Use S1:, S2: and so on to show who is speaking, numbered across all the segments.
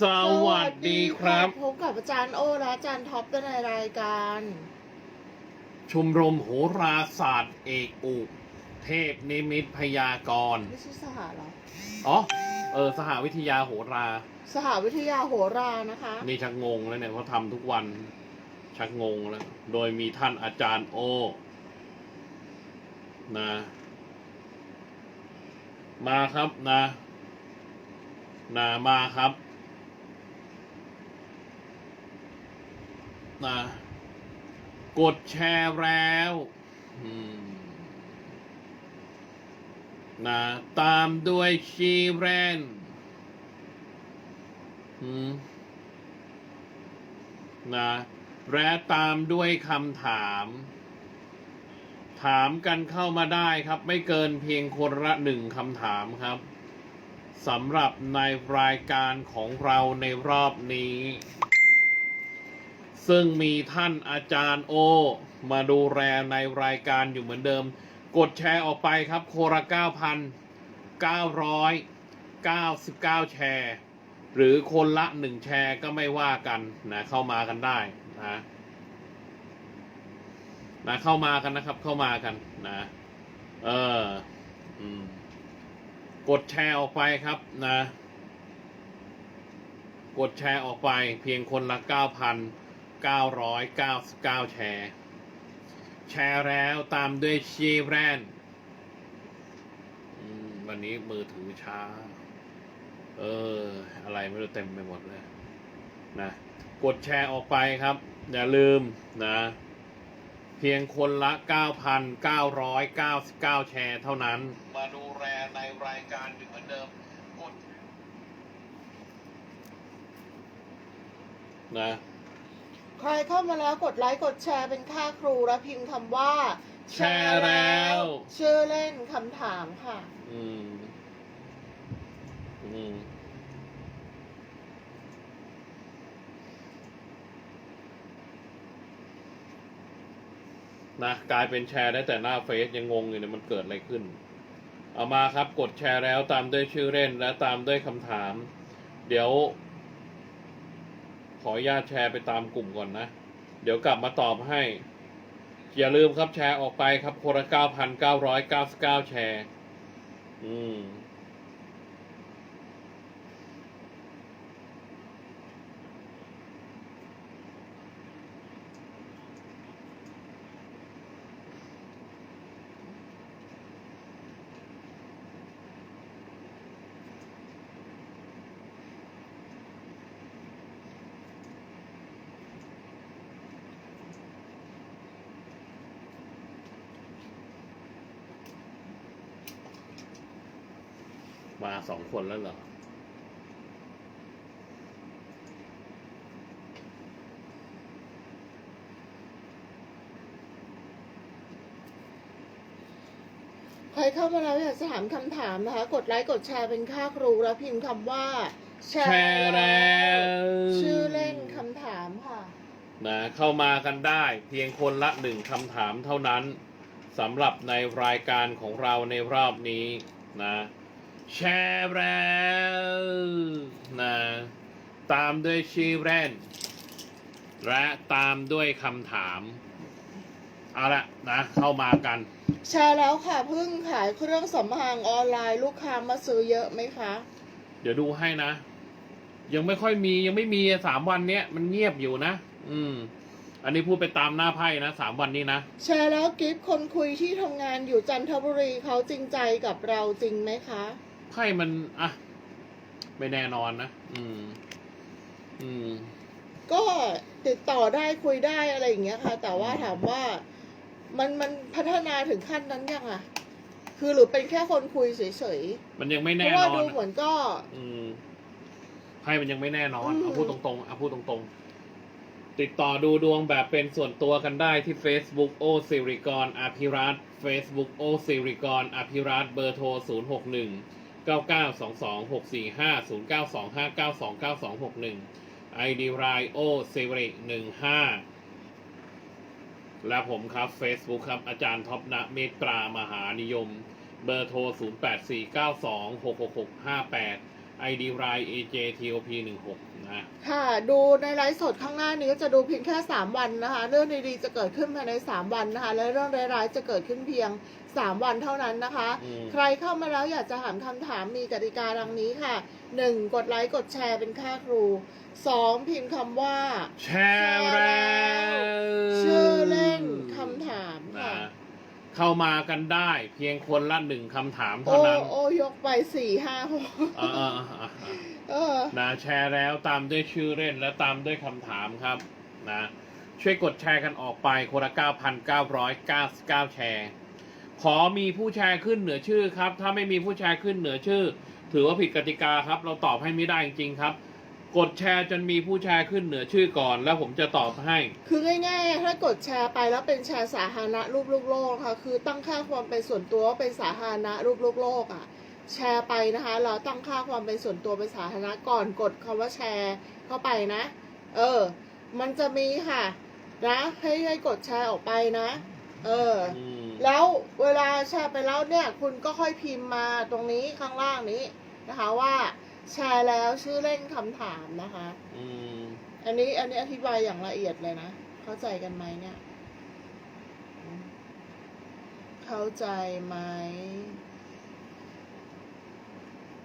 S1: สวัสดีครับ
S2: พบกับอาจารย์โอและอาจารย์ท็อปในรายการ
S1: ชมรมโหราศาสตร์เอกอุ เทพนิมิตพยากรณ์
S2: ไม่ใช่สหเหรอ
S1: อ๋อ เออ สหวิทยาโหรา
S2: สหวิทยาโหรานะคะ
S1: นี่ชักงงแล้วเนี่ยเขาทำทุกวัน ชักงงแล้ว โดยมีท่านอาจารย์โอ นะ มาครับนะ นะมาครับ นะ กดแชร์แล้วอืมนะตามด้วยชีแรนอืมนะและตามด้วยคำถาม ถามกันเข้ามาได้ครับ ไม่เกินเพียงคนละหนึ่งคำถามครับสำหรับในรายการของเราในรอบนี้ ซึ่งมีท่านอาจารย์โอ มาดูแลในรายการอยู่เหมือนเดิม กดแชร์ออกไปครับ โคละ9,999 แชร์ หรือคนละหนึ่งแชร์ก็ไม่ว่ากันนะเข้ามากันได้นะนะเข้ามากันนะครับเข้ามากันนะเอออกดแชร์ออกไปครับนะ กดแชร์ออกไปเพียงคนละ 9,999 แชร์ แชร์แล้วตามด้วยชีแรนอืมวันนี้มือถือช้า เออ อะไรไม่รู้เต็มไปหมดเลยนะ กดแชร์ออกไปครับ อย่าลืมนะ เพียงคนละ 9,999 แชร์เท่านั้น มาดูแลในรายการอยู่เหมือนเดิมกดนะ
S2: ใครเข้ามาแล้วกดไลค์กดแชร์เป็นค่าครูและพิมพ์คำว่า
S1: แชร์แล้ว
S2: ชื่อเล่นคำถามค่ะ
S1: อืม อืมนะกลายเป็นแชร์ได้แต่หน้าเฟซยังงงอยู่เนี่ยมันเกิดอะไรขึ้น เอามาครับกดแชร์แล้วตามด้วยชื่อเล่นและตามด้วยคำถาม เดี๋ยว ขออนุญาตแชร์ไปตามกลุ่มก่อนนะ เดี๋ยวกลับมาตอบให้ อย่าลืมครับแชร์ออกไปครับคนละ9,999 แชร์ อืม มาสองคนแล้วเหรอ
S2: ใครเข้ามาแล้วอยากจะถามคำถามนะคะ กดไลค์กดแชร์เป็นค่าครูและพิมพ์คำว่าแช
S1: แชร์แล้ว
S2: ชื่อเล่นคำถามค่ะ
S1: นะเข้ามากันได้เพียงคนละหนึ่งคำถามเท่านั้นสำหรับในรายการของเราในรอบนี้นะ แชร์แล้วนะตามด้วยชื่อแรนและตามด้วยคำถาม เอาละนะ เข้ามากัน
S2: แชร์แล้วค่ะเพิ่งขายเครื่องสำอางออนไลน์ลูกค้ามาซื้อเยอะไหมคะ
S1: เดี๋ยวดูให้นะ ยังไม่ค่อยมียังไม่มีสามวันเนี้ยมันเงียบอยู่นะ อืม อันนี้พูดไปตามหน้าไพ่นะสามวันนี้นะ
S2: แชร์แล้วกิฟต์คนคุยที่ทำงานอยู่จันทบุรีเขาจริงใจกับเราจริงไหมคะ
S1: ไพ่มันอะไม่แน่นอนนะ อืม อืม
S2: ก็ติดต่อได้คุยได้อะไรอย่างเงี้ยค่ะ แต่ว่าถามว่ามันมันพัฒนาถึงขั้นนั้นยังอะคือหรือเป็นแค่คนคุยเฉย
S1: มันยังไม่
S2: ๆเพ
S1: แน่
S2: ราะว่าน
S1: อ
S2: ดู
S1: น
S2: เหมือนก็
S1: อืมไพ่มันยังไม่แน่นอน
S2: อืม
S1: เอาพูดตรงๆเอาพูดตรงๆ ติดต่อดูดวงแบบเป็นส่วนตัวกันได้ที่ Facebook โอสิริกรอภิรัต Facebook โอสิริกรอภิรัตเบอร์โทร 0 6 1 9 9 2 2 6 4 5 0 9 2 5 9 2 9 2 6 1 ID รายโอสิริ15 และผมครับ Facebook ครับ อาจารย์ท็อปนะเมตรามหานิยม เบอร์โทร 0849266658 8 4 9 2 6 6 6 5 8 ID line AJTOP 1 6นะ
S2: ค่ะ ดูในไลฟ์สดข้างหน้านี้ก็จะดูเพียงแค่ 3 วันนะคะ เรื่องดีๆจะเกิดขึ้นภายใน 3 วันนะคะ และเรื่องร้ายๆจะเกิดขึ้นเพียง 3 วันเท่านั้นนะคะ
S1: อืม
S2: ใครเข้ามาแล้วอยากจะถามคำถามมีกติกาดังนี้ค่ะ 1. กดไลค์กดแชร์เป็นค่าครู 2. พิมพ์คำว่า
S1: แชร์แล้ว
S2: ชื่อเล่นคำถาม
S1: นะ
S2: ค่ะ
S1: เข้ามากันได้ เพียงคนละหนึ่งคำถาม
S2: โอ้
S1: เท่านั้น
S2: โอ้ยกไปสี่ห้าหก
S1: เออเออเออเออ
S2: เออ
S1: นะแชร์แล้วตามด้วยชื่อเล่นและตามด้วยคำถามครับนะช่วยกดแชร์กันออกไปคนละ 9,999 แชร์ ขอมีผู้แชร์ขึ้นเหนือชื่อครับ ถ้าไม่มีผู้แชร์ขึ้นเหนือชื่อ ถือว่าผิดกติกาครับ เราตอบให้ไม่ได้จริงๆครับ กดแชร์จนมีผู้แชร์ขึ้นเหนือชื่อก่อน แล้วผมจะตอบให้
S2: คือง่ายๆ ถ้ากดแชร์ไปแล้วเป็นแชร์สาธารณะรูปโลกโลกค่ะ คือตั้งค่าความเป็นส่วนตัวว่าเป็นสาธารณะรูปโลกโลกอะ แชร์ไปนะคะ เราตั้งค่าความเป็นส่วนตัวเป็นสาธารณะก่อนกดคำว่าแชร์เข้าไปนะ เออ มันจะมีค่ะ นะให้ให้กดแชร์ออกไปนะ เออ
S1: อืม
S2: แล้วเวลาแชร์ไปแล้วเนี่ย คุณก็ค่อยพิมพ์มาตรงนี้ข้างล่างนี้นะคะว่า แชร์แล้วชื่อเล่นคำถามนะคะ
S1: อืม
S2: อันนี้อันนี้อธิบายอย่างละเอียดเลยนะ เข้าใจกันไหมเนี่ย เข้าใจไหม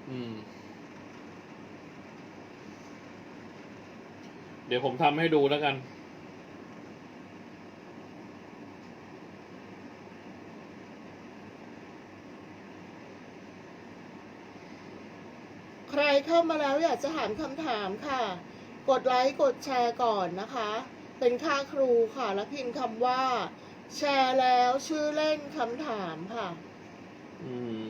S1: อืม เดี๋ยวผมทำให้ดูแล้วกัน
S2: เข้ามาแล้วอยากจะถามคำถามค่ะ กดไลค์กดแชร์ก่อนนะคะ เป็นค่าครูค่ะ แล้วพิมพ์คำว่า แชร์แล้วชื่อเล่นคำถามค่ะ
S1: อืม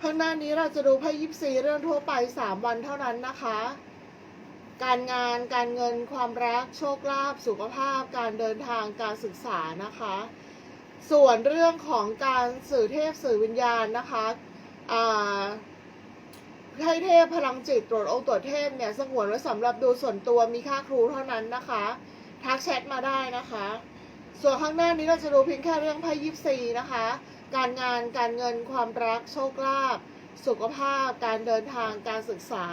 S2: ข้างหน้านี้เราจะดูไพ่ยิปซีเรื่องทั่วไป3วันเท่านั้นนะคะ การงานการเงินความรักโชคลาภสุขภาพ การเดินทางการศึกษานะคะ ส่วนเรื่องของการสื่อเทพสื่อวิญญาณนะคะอ่า ให้เทพพลังจิตตรวจองค์ตรวจเทพเนี่ยสงวนไว้สำหรับดูส่วนตัวมีค่าครูเท่านั้นนะคะ ทักแชทมาได้นะคะ ส่วนข้างหน้านี้เราจะดูเพียงแค่เรื่องไพ่ยิปซีนะคะ การงานการเงินความรักโชคลาภสุขภาพ การเดินทางการศึกษา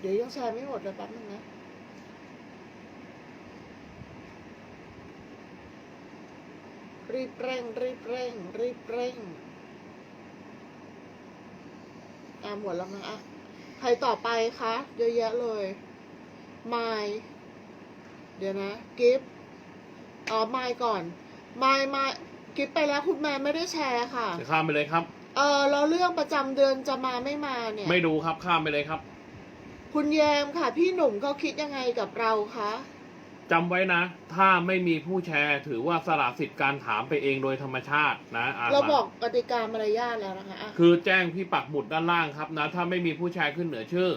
S2: เดี๋ยวยังแชร์ไม่หมดเลยแป๊บนึงนะรีบเร่งรีบเร่งรีบเร่งอ่าหมดแล้วมั้งอะ ใครต่อไปคะเยอะแยะเลยไมล์เดี๋ยวนะ กิฟอ๋อไมล์ก่อนไมล์มากิฟไปแล้วคุณแม่ไม่ได้แชร์ค่ะ
S1: จะข้ามไปเลยครับ
S2: เออเราเรื่องประจำเดือนจะมาไม่มาเนี่ย
S1: ไม่ดูครับข้ามไปเลยครับ
S2: คุณแยมค่ะ พี่หนุ่มเขาคิดยังไงกับเราคะ
S1: จำไว้นะ ถ้าไม่มีผู้แชร์ ถือว่าสละสิทธิ์การถามไปเองโดยธรรมชาตินะอ่าน
S2: เรา
S1: มา
S2: บอกกติกามารยาทแล้วนะคะอะ
S1: คือแจ้งพี่ปักหมุดด้านล่างครับนะ ถ้าไม่มีผู้แชร์ขึ้นเหนือชื่อ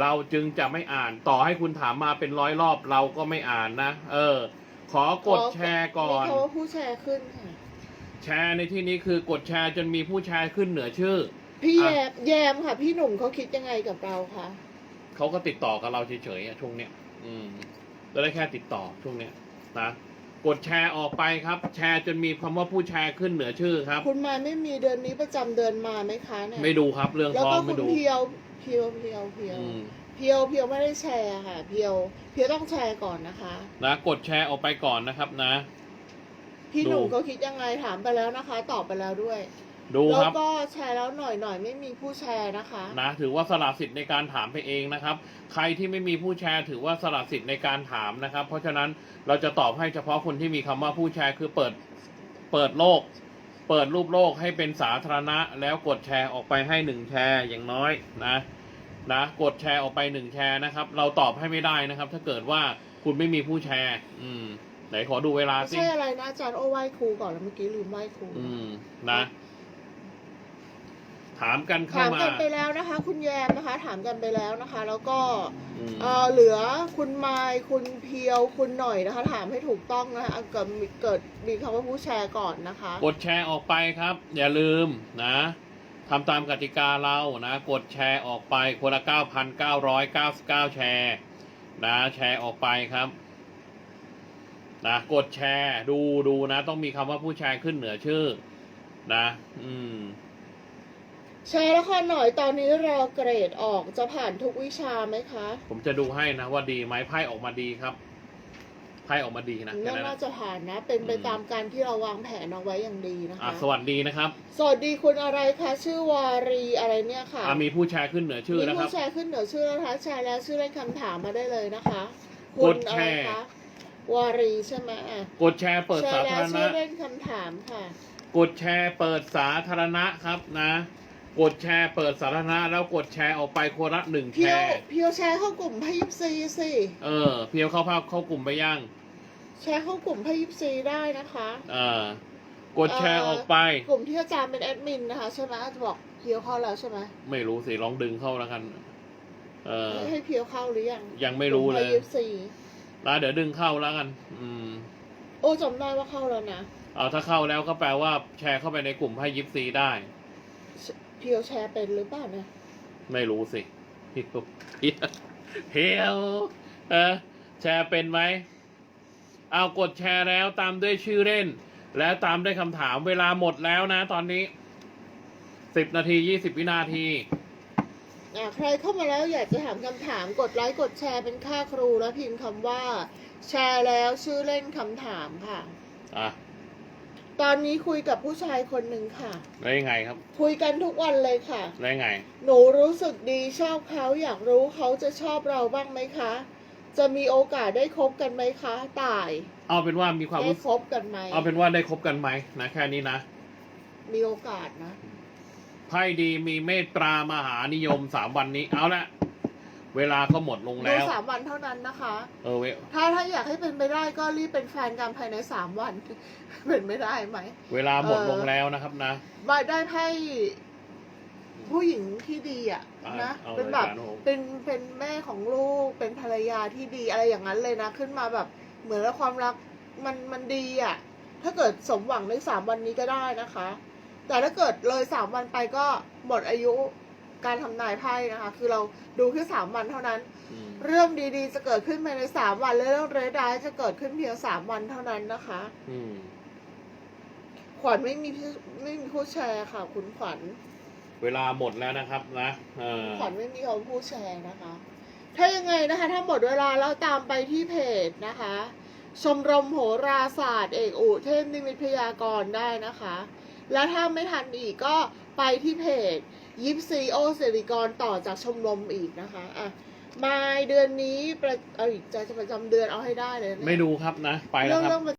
S1: เราจึงจะไม่อ่านต่อให้คุณถามมาเป็นร้อยรอบเราก็ไม่อ่านนะ เออ ขอกดแชร์ก่อน
S2: มีเขาว่าผู้แชร์ขึ้นค่ะ
S1: แชร์ในที่นี้คือกดแชร์จนมีผู้แชร์ขึ้นเหนือชื่อ
S2: พี่แย
S1: อะ
S2: มแยมค่ะ พี่หนุ่มเขาคิดยังไงกับเราคะ
S1: เขาก็ติดต่อกับเราเฉยๆอะช่วงเนี้ยอืม เราได้แค่ติดต่อช่วงเนี้ยนะกดแชร์ออกไปครับ แชร์จนมีคำว่าผู้แชร์ขึ้นเหนือชื่อครับ
S2: คุณมายไม่มีเดือนนี้ประจำเดือนมาไหมคะเนี่ย
S1: ไม่ดูครับเรื่อง
S2: แล้ว
S1: ท้อ
S2: ก็
S1: ง
S2: คุ
S1: ไม่
S2: ณ
S1: ดู
S2: เพียวเพียวเพียวเพียว
S1: อืม
S2: เพียวเพียวไม่ได้แชร์ค่ะ เพียวเพียวต้องแชร์ก่อนนะคะ
S1: นะกดแชร์ออกไปก่อนนะครับนะ
S2: พี่หนุ่ม
S1: ดู
S2: เขาคิดยังไงถามไปแล้วนะคะ ตอบไปแล้วด้วย
S1: ดู
S2: แล้
S1: ควรับ
S2: ก็แชร์แล้วหน่อยหน่อยไม่มีผู้แชร์นะคะ
S1: นะถือว่าสละสิทธิ์ในการถามไปเองนะครับ ใครที่ไม่มีผู้แชร์ถือว่าสละสิทธิ์ในการถามนะครับ เพราะฉะนั้นเราจะตอบให้เฉพาะคนที่มีคำว่าผู้แชร์คือเปิดเปิดโลก เปิดรูปโลกให้เป็นสาธารณะ แล้วกดแชร์ออกไปให้หนึ่งแชร์อย่างน้อยนะนะกดแชร์ออกไปหนึ่งแชร์นะครับ เราตอบให้ไม่ได้นะครับ ถ้าเกิดว่าคุณไม่มีผู้แชร์ อืมไหนขอดูเวลา
S2: ไม่
S1: สิ
S2: ใช่อะไรนะอาจารย์โอไหว้ครูก่อนแล้วเมื่อกี้ลืมไหว้ครู
S1: อืมนะ ถามกันเข้า
S2: ถาม
S1: มา
S2: กันไปแล้วนะคะ คุณแยมนะคะ ถามกันไปแล้วนะคะ แล้วก็
S1: อืม
S2: เอ่อเหลือคุณไมค์คุณเพียวคุณหน่อยนะคะ ถามให้ถูกต้องนะคะเอาเกิดมีเกิดมีคำว่าผู้แชร์ก่อนนะคะ
S1: กดแชร์ออกไปครับ อย่าลืมนะทำตามกติกาเรานะ กดแชร์ออกไปคนละ 9,999 แชร์ นะ แชร์ออกไปครับนะกดแชร์ดูดูนะ ต้องมีคำว่าผู้แชร์ขึ้นเหนือชื่อ นะ อืม
S2: แชร์ละครหน่อยตอนนี้รอเกรดออกจะผ่านทุกวิชาไหมคะ
S1: ผมจะดูให้นะว่าดีไหมไพ่ออกมาดีครับไพ่ออกมาดีนะแค่
S2: น่า
S1: นั้น
S2: น่า
S1: นะ
S2: จะผ่านนะ เป็นไป
S1: อืม
S2: ตามการที่เราวางแผนเอาไว้อย่างดีนะ
S1: อะ
S2: คะ
S1: สวัสดีนะครับ
S2: สวัสดีคุณอะไรคะชื่อวารีอะไรเนี่ยค่ะ
S1: อะมีผู้แชร์ขึ้นเหนือชื่อ
S2: มี
S1: นะครั
S2: ผู้
S1: บ
S2: แชร์ขึ้นเหนือชื่อนะคะแชร์แล้วชื่อเล่นคำถามมาได้เลยนะคะ
S1: ก
S2: คุณ
S1: ด
S2: อะ
S1: แช
S2: ไร
S1: ร์
S2: คะวารีใช่ไหมอะ
S1: กดแชร์เปิด
S2: แช
S1: สา
S2: ร์แล้
S1: ธาวร
S2: ชื่
S1: ณะ
S2: อเล่นคำถามค่ะ
S1: กดแชร์เปิดสาธารณะครับนะ กดแชร์เปิดสาธารณะแล้วกดแชร์ออกไปคนละหนึ่งแช
S2: เพียว
S1: ร์
S2: เพียวแชร์เข้ากลุ่มพยิบซีสิ
S1: เออ เพียวเข้าภาพเข้ากลุ่มไปยัง
S2: แชร์เข้ากลุ่มพยิบซีได้นะคะ
S1: เออกดแชร์ออกไป
S2: กลุ่มที่อาจารย์เป็นแอดมินนะคะใช่ไหมจะบอกเพียวเข้าแล้วใช่ไหม
S1: ไม่รู้สิลองดึงเข้าแล้วกัน เออ
S2: ให้ให้เพียวเข้าหรือยัง
S1: ยังไม่รู้เลย
S2: พยิบซี
S1: แล้วเดี๋ยวดึงเข้าแล้วกัน อืม
S2: โอ้จำได้ว่าเข้าแล้วนะ
S1: เอาถ้าเข้าแล้วก็แปลว่าแชร์เข้าไปในกลุ่มไพ่ยิปซีได้
S2: เพียวแชร์เป็นหรือเปล่าเนี่ย
S1: ไม่รู้สิเพียวเพียวเพียวเออแชร์เป็นไหม เอากดแชร์แล้วตามด้วยชื่อเล่น แล้วตามด้วยคำถามเวลาหมดแล้วนะตอนนี้สิบนาทียี่สิบวินาที
S2: อะใครเข้ามาแล้วอยากจะถามคำถามกดไลค์กดแชร์เป็นค่าครูแล้วพิมพ์คำว่า แชร์แล้วชื่อเล่นคำถามค่ะ
S1: อะ
S2: ตอนนี้คุยกับผู้ชายคนหนึ่งค่ะ
S1: แล้วยังไงครับ
S2: คุยกันทุกวันเลยค่ะ
S1: แล้วยังไง
S2: หนูรู้สึกดีชอบเขาอยากรู้เขาจะชอบเราบ้างไหมคะ จะมีโอกาสได้คบกันไหมคะตาย
S1: เอาเป็นว่ามีความ
S2: ได้
S1: รู้
S2: คบกันไหม
S1: เอาเป็นว่าได้คบกันไหมนะแค่นี้นะ
S2: มีโอกาสนะ
S1: ไพ่ดีมีเมตตามหานิยมสามวันนี้ เอาละ เวลาก็หมดลง
S2: ดู
S1: แล้ว
S2: สามวันเท่านั้นนะคะ
S1: เออเว
S2: ถ้าถ้าอยากให้เป็นไปได้ก็รีบเป็นแฟนกันภายในสามวัน เป็นไม่ได้ไหม
S1: เวลาหมด
S2: เออ
S1: ลงแล้วนะครับนะ
S2: มาได้ไพ่ผู้หญิงที่ดีอะ
S1: อะ
S2: นะ
S1: เอา
S2: เป็นแบบ
S1: รายการผม
S2: เป็นเป็นแม่ของลูกเป็นภรรยาที่ดีอะไรอย่างนั้นเลยนะ ขึ้นมาแบบเหมือนว่าความรักมันมันดีอะ ถ้าเกิดสมหวังในสามวันนี้ก็ได้นะคะ แต่ถ้าเกิดเลยสามวันไปก็หมดอายุ การทำนายไพ่นะคะ คือเราดูแค่สามวันเท่านั้น
S1: อืม
S2: เรื่องดีๆ จะเกิดขึ้นภายในสามวันและเรื่องร้ายๆจะเกิดขึ้นเพียงสามวันเท่านั้นนะคะ
S1: อืม
S2: ขวัญไม่มีผู้ไม่มีผู้แชร์ค่ะ คุณขวัญ
S1: เวลาหมดแล้วนะครับนะเออ
S2: ขวัญไม่มีเขาผู้แชร์นะคะ ถ้ายังไงนะคะ ถ้าหมดเวลาแล้วตามไปที่เพจนะคะ ชมรมโหราศาสตร์ เอกอุเทพนิมิตพยากรณ์ได้นะคะ แล้วถ้าไม่ทันอีกก็ ไปที่เพจยิปซีโอเสริกรต่อจากชมรมอีกนะคะอะมายเดือนนี้ประเอาอีกใจจะประจำเดือนเอาให้ได้เลยนะ
S1: ไม่ดูครับนะ ไปแล้
S2: เรื่
S1: ว
S2: อง
S1: ครับ
S2: เรื่อง